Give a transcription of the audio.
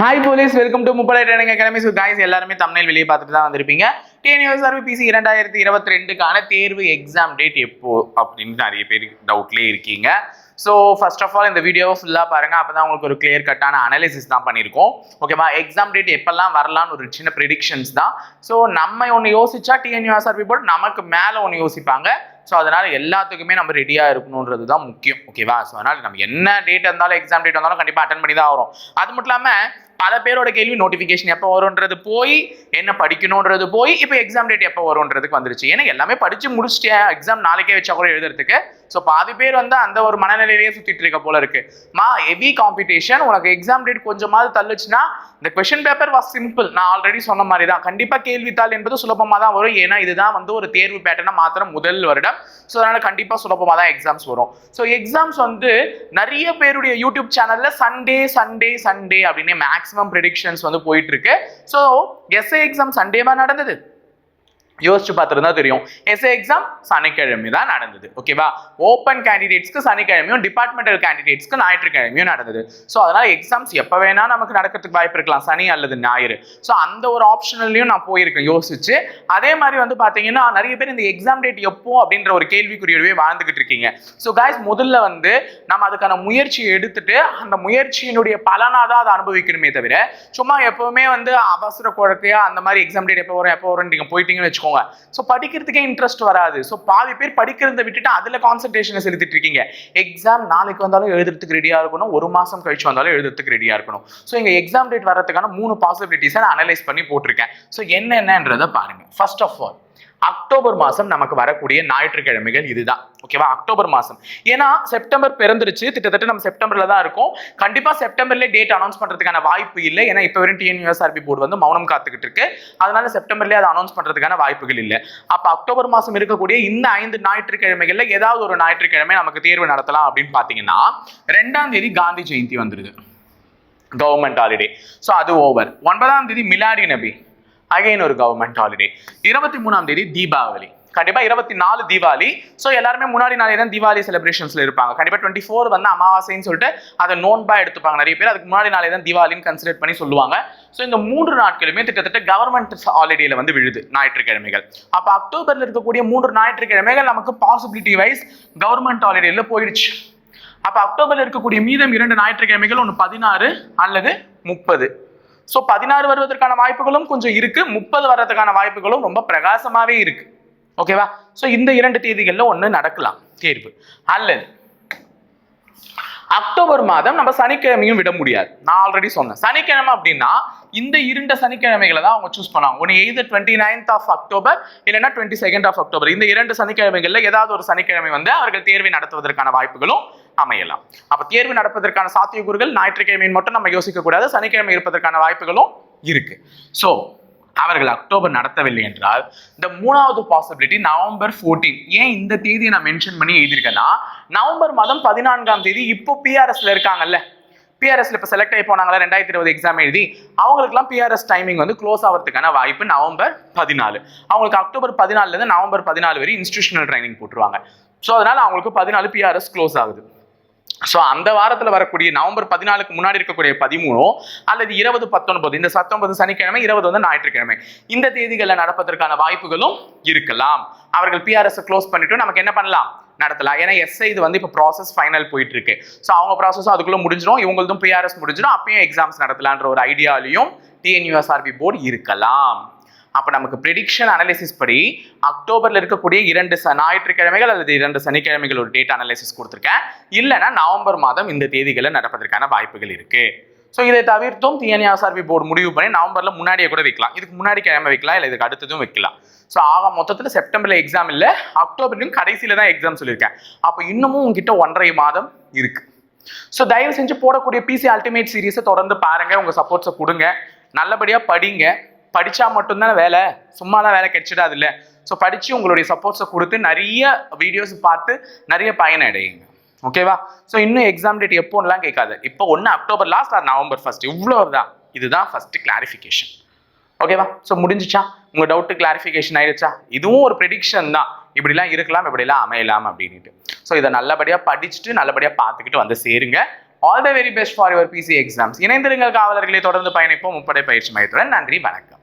Hi police welcome to முப்படை training academy so guys எல்லாருமே தமிழ் வெளியே பார்த்துட்டு தான் வந்திருப்பீங்க. டிஎன்யூஎஸ்ஆர்பி பிசி இரண்டாயிரத்தி இருபத்தி ரெண்டுக்கான தேர்வு எக்ஸாம் டேட் எப்போ அப்படின்னு நிறைய பேர் டவுட்லேயே இருக்கீங்க. ஸோ ஃபர்ஸ்ட் ஆஃப் ஆல் இந்த வீடியோவை ஃபுல்லாக பாருங்க. அப்போ தான் உங்களுக்கு ஒரு கிளியர் கட்டான அனாலிசிஸ் தான் பண்ணியிருக்கோம். ஓகேவா எக்ஸாம் டேட் எப்பெல்லாம் வரலான்னு ஒரு சின்ன ப்ரிடிக்ஷன்ஸ் தான். ஸோ நம்ம ஒன்று யோசிச்சா டிஎன்யூஎஸ்ஆர்பி போர்டு நமக்கு மேலே ஒன்று யோசிப்பாங்க. ஸோ அதனால் எல்லாத்துக்குமே நம்ம ரெடியாக இருக்கணுன்றது தான் முக்கியம். ஓகேவா ஸோ அதனால் நம்ம என்ன டேட் இருந்தாலும் எக்ஸாம் டேட் வந்தாலும் கண்டிப்பாக அட்டன் பண்ணி தான் வரும் அது மட்டும் இல்லாமல் பல பேரோட கேள்வி நோட்டிஃபிகேஷன் எப்போ வரும்ன்றது போய் என்ன படிக்கணுன்றது போய் இப்போ எக்ஸாம் டேட் எப்போ வரும்ன்றதுக்கு வந்துருச்சு. ஏன்னா எல்லாமே படித்து முடிச்சிட்டேன். எக்ஸாம் நாளைக்கே வச்சா கூட எழுதுறதுக்கு ஸோ பாதி பேர் வந்து அந்த ஒரு மனநிலையிலேயே சுற்றிட்டு இருக்க போல இருக்கு. மா ஹெவி காம்படிஷன் உனக்கு எக்ஸாம் டேட் கொஞ்சமாவது தள்ளுச்சுன்னா இந்த கொஷின் பேப்பர் வாஸ் சிம்பிள் நான் ஆல்ரெடி சொன்ன மாதிரி தான் கண்டிப்பாக கேள்வித்தாள் என்பது சுலபமாக தான் வரும். ஏன்னா இதுதான் வந்து ஒரு தேர்வு பேட்டர்னை மாத்திரம் முதல் வருடம். ஸோ அதனால கண்டிப்பாக சுலபமாக தான் எக்ஸாம்ஸ் வரும். ஸோ எக்ஸாம்ஸ் வந்து நிறைய பேருடைய யூடியூப் சேனல்ல சண்டே சண்டே சண்டே அப்படின்னு மேக்ஸிமம் ப்ரெடிக்ஷன்ஸ் வந்து போயிட்டு இருக்கு. ஸோ எஸ்ஏ எக்ஸாம் சண்டேவா நடந்தது? யோசிச்சு பார்த்துருந்தா தெரியும். எஸ்ஏ எக்ஸாம் சனிக்கிழமை தான் நடந்தது ஓகேவா ஓப்பன் கேண்டிடேட்ஸ்க்கு சனிக்கிழமையும் டிபார்ட்மெண்டல் கேண்டிடேட்ஸ்க்கு ஞாயிற்றுக்கிழமையும் நடந்தது. ஸோ அதனால எக்ஸாம்ஸ் எப்போ வேணா நமக்கு நடக்கிறதுக்கு வாய்ப்பு இருக்கலாம். சனி அல்லது ஞாயிறு. ஸோ அந்த ஒரு ஆப்ஷனல்லையும் நான் போயிருக்கேன் யோசிச்சு. அதே மாதிரி வந்து பார்த்தீங்கன்னா நிறைய பேர் இந்த எக்ஸாம் டேட் எப்போ அப்படின்ற ஒரு கேள்விக்குறியோடவே வாழ்ந்துகிட்டு இருக்கீங்க. ஸோ காய்ஸ் முதல்ல வந்து நம்ம அதுக்கான முயற்சியை எடுத்துட்டு அந்த முயற்சியினுடைய பலனாக தான் அதை அனுபவிக்கணுமே தவிர சும்மா எப்பவுமே வந்து அவசர குழந்தையா அந்த மாதிரி எக்ஸாம் டேட் எப்போ வரும் எப்போ வரும் நீங்கள் போயிட்டீங்கன்னு வச்சுக்கோங்க ஸோ படிக்கிறதுக்கே இன்ட்ரெஸ்ட் வராது. ஸோ பாதி பேர் படிக்கிறத விட்டுட்டு அதில் கான்சன்ட்ரேஷனை செலுத்திட்டு இருக்கீங்க. எக்ஸாம் நாளைக்கு வந்தாலும் எழுதுறதுக்கு ரெடியாக இருக்கணும். ஒரு மாதம் கழிச்சு வந்தாலும் எழுதுறதுக்கு ரெடியாக இருக்கணும். ஸோ இங்கே எக்ஸாம் டேட் வரதுக்கான மூணு பாசிபிலிட்டிஸை நான் அனலைஸ் பண்ணி போட்டிருக்கேன். ஸோ என்னென்னன்றதை பாருங்கள் ஃபர்ஸ்ட் ஆஃப் ஆல் அக்டோபர் மாதம் நமக்கு வரக்கூடிய ஞாயிற்றுக்கிழமைகள் இதுதான். ஓகேவா அக்டோபர் மாதம் ஏன்னா செப்டம்பர் பிறந்துருச்சு. கிட்டத்தட்ட நம்ம செப்டம்பரில் தான் இருக்கும். கண்டிப்பாக செப்டம்பர்லேயே டேட் அனௌன்ஸ் பண்ணுறதுக்கான வாய்ப்பு இல்லை. ஏன்னா இப்போ வரையும் டிஎன்யூஎஸ்ஆர்பி போர்டு வந்து மௌனம் காத்துக்கிட்டு இருக்கு. அதனால செப்டம்பர்லேயே அதை அனௌன்ஸ் பண்ணுறதுக்கான வாய்ப்புகள் இல்லை. அப்போ அக்டோபர் மாதம் இருக்கக்கூடிய இந்த ஐந்து ஞாயிற்றுக்கிழமைகளில் ஏதாவது ஒரு ஞாயிற்றுக்கிழமை நமக்கு தேர்வு நடத்தலாம் அப்படின்னு பார்த்தீங்கன்னா ரெண்டாம் தேதி காந்தி ஜெயந்தி வந்துருது. கவர்மெண்ட் ஹாலிடே ஸோ அது ஓவர் ஒன்பதாம் தேதி மிலாடி நபி. அகைன் ஒரு கவர்மெண்ட் ஹாலிடே இருபத்தி மூணாம் தேதி தீபாவளி. கண்டிப்பா இருபத்தி நாலு தீபாவளி. ஸோ எல்லாருமே முன்னாடி நாளே தான் தீபாவளி செலிப்ரேஷன்ஸ்ல இருப்பாங்க. கண்டிப்பா டுவெண்ட்டி ஃபோர் வந்து அமாவாசைன்னு சொல்லிட்டு அதை நோன்பா எடுத்துப்பாங்க. நிறைய பேர் அதுக்கு முன்னாடி நாளே தான் தீபாவளின்னு கன்சிடர் பண்ணி சொல்லுவாங்க. ஸோ இந்த மூன்று நாட்களுமே கிட்டத்தட்ட கவர்மெண்ட் ஹாலிடேல வந்து விழுது ஞாயிற்றுக்கிழமைகள். அப்போ அக்டோபர்ல இருக்கக்கூடிய மூன்று ஞாயிற்றுக்கிழமைகள் நமக்கு பாசிபிலிட்டி வைஸ் கவர்மெண்ட் ஹாலிடேல போயிடுச்சு. அப்போ அக்டோபர்ல இருக்கக்கூடிய மீதம் இரண்டு ஞாயிற்றுக்கிழமைகள் ஒன்று பதினாறு அல்லது முப்பது. ஸோ பதினாறு வருவதற்கான வாய்ப்புகளும் கொஞ்சம் இருக்கு. முப்பது வர்றதுக்கான வாய்ப்புகளும் ரொம்ப பிரகாசமாவே இருக்கு. ஓகேவா ஸோ இந்த இரண்டு தேதிகளில் ஒன்று நடக்கலாம். தேர்வு. அல்லது அக்டோபர் மாதம் நம்ம சனிக்கிழமையும் விட முடியாது. நான் ஆல்ரெடி சொன்னேன். சனிக்கிழமை அப்படின்னா இந்த இருண்ட சனிக்கிழமைகளை தான் அவங்க சூஸ் பண்ணாங்க ஒன்று either twenty ninth of October இல்லைன்னா டுவெண்ட்டி செகண்ட் ஆஃப் அக்டோபர் இந்த இரண்டு சனிக்கிழமைகளில் ஏதாவது ஒரு சனிக்கிழமை வந்து அவர்கள் தேர்வை நடத்துவதற்கான வாய்ப்புகளும் அமையலாம். அப்ப தேர்வு நடப்பதற்கான சாத்தியக்கூறுகள் ஞாயிற்றுக்கிழமையின் மட்டும் நம்ம யோசிக்க கூடாது சனிக்கிழமை இருப்பதற்கான வாய்ப்புகளும் இருக்கு. ஸோ அவர்கள் அக்டோபர் நடத்தவில்லை என்றால் இந்த மூணாவது பாசிபிலிட்டி நவம்பர் 14 ஏன் இந்த தேதியை நான் மென்ஷன் பண்ணி எழுதியிருக்கேன்னா நவம்பர் மாதம் பதினான்காம் தேதி இப்போ பிஆர்எஸ்ல இருக்காங்கல்ல. பிஆர்எஸ்ல இப்போ செலக்ட் ஆகி போனாங்களா? ரெண்டாயிரத்தி இருபது எக்ஸாம் எழுதி அவங்களுக்குலாம் பிஆர்எஸ் டைமிங் வந்து க்ளோஸ் ஆகிறதுக்கான வாய்ப்பு நவம்பர் பதினாலு. அவங்களுக்கு அக்டோபர் பதினாலுலேருந்து நவம்பர் பதினாலு வரை இன்ஸ்டியூஷனல் ட்ரைனிங் போட்டுருவாங்க. ஸோ அதனால அவங்களுக்கு பதினாலு பிஆர்எஸ் க்ளோஸ் ஆகுது. ஸோ அந்த வாரத்தில் வரக்கூடிய நவம்பர் பதினாலுக்கு முன்னாடி இருக்கக்கூடிய பதிமூணோ அல்லது இருபது பத்தொன்பது இந்த பத்தொன்பது சனிக்கிழமை இருபது வந்து ஞாயிற்றுக்கிழமை. இந்த தேதிகளில் நடப்பதற்கான வாய்ப்புகளும் இருக்கலாம். அவர்கள் பிஆர்எஸ் க்ளோஸ் பண்ணிட்டு நமக்கு என்ன பண்ணலாம்? நடத்தலாம். ஏன்னா எஸ்ஐ இது வந்து இப்போ ப்ராசஸ் ஃபைனல் போயிட்டு இருக்கு ஸோ அவங்க ப்ராசஸும் அதுக்குள்ள முடிஞ்சிடும் இவங்களதும் பிஆர்எஸ் முடிஞ்சிடும் அப்பயும் எக்ஸாம்ஸ் நடத்தலான்ற ஒரு ஐடியாலையும் டிஎன்யூஎஸ்ஆர்பி போர்டு இருக்கலாம். அப்போ நமக்கு ப்ரிடிக்ஷன் அனாலிசிஸ் படி அக்டோபரில் இருக்கக்கூடிய இரண்டு ச ஞாயிற்றுக்கிழமைகள் அல்லது இரண்டு சனிக்கிழமைகள் ஒரு டேட் அனாலிசிஸ் கொடுத்துருக்கேன். இல்லைன்னா நவம்பர் மாதம் இந்த தேதிகளை நடப்பதற்கான வாய்ப்புகள் இருக்குது ஸோ இதை தவிர்த்தும் டிஎன்ஆர்பி போர்டு முடிவு பண்ணி நவம்பரில் முன்னாடியே கூட வைக்கலாம். இதுக்கு முன்னாடி கிழமை வைக்கலாம் இல்லை இதுக்கு அடுத்ததும் வைக்கலாம். ஸோ ஆக மொத்தத்தில் செப்டம்பரில் எக்ஸாம் இல்லை அக்டோபர்லையும் கடைசியில தான் எக்ஸாம் சொல்லியிருக்கேன். அப்போ இன்னமும் உங்ககிட்ட ஒன்றரை மாதம் இருக்குது ஸோ தயவு செஞ்சு போடக்கூடிய பிசி அல்டிமேட் சீரீஸை தொடர்ந்து பாருங்கள் உங்கள் சப்போர்ட்ஸை கொடுங்க. நல்லபடியாக படிங்க. படிச்சா மட்டும்தான் வேலை? சும்மா தான் வேலை கிடைச்சிடாது இல்லை ஸோ படிச்சு உங்களுடைய சப்போர்ட்ஸை கொடுத்து நிறைய வீடியோஸ் பார்த்து நிறைய பயனடையுங்க ஓகேவா ஸோ இன்னும் எக்ஸாம் டேட் எப்போலாம் கேட்காது. இப்போ ஒன்று October last or November first இவ்வளோ தான் இதுதான் ஃபர்ஸ்ட் கிளாரிஃபிகேஷன் ஓகேவா ஸோ முடிஞ்சிச்சா? உங்கள் டவுட்டு கிளாரிஃபிகேஷன் ஆயிடுச்சா இதுவும் ஒரு ப்ரெடிக்ஷன் தான். இப்படிலாம் இருக்கலாம் இப்படிலாம் அமையலாம் அப்படின்ட்டு ஸோ இதை நல்லபடியாக படிச்சுட்டு நல்லபடியாக பார்த்துக்கிட்டு வந்து சேருங்க. All the very best for your PC exams இணைந்திருங்கள் காவலர்களை. தொடர்ந்து பயணிப்போம். முப்படை பயிற்சி மையத்துடன் நன்றி வணக்கம்.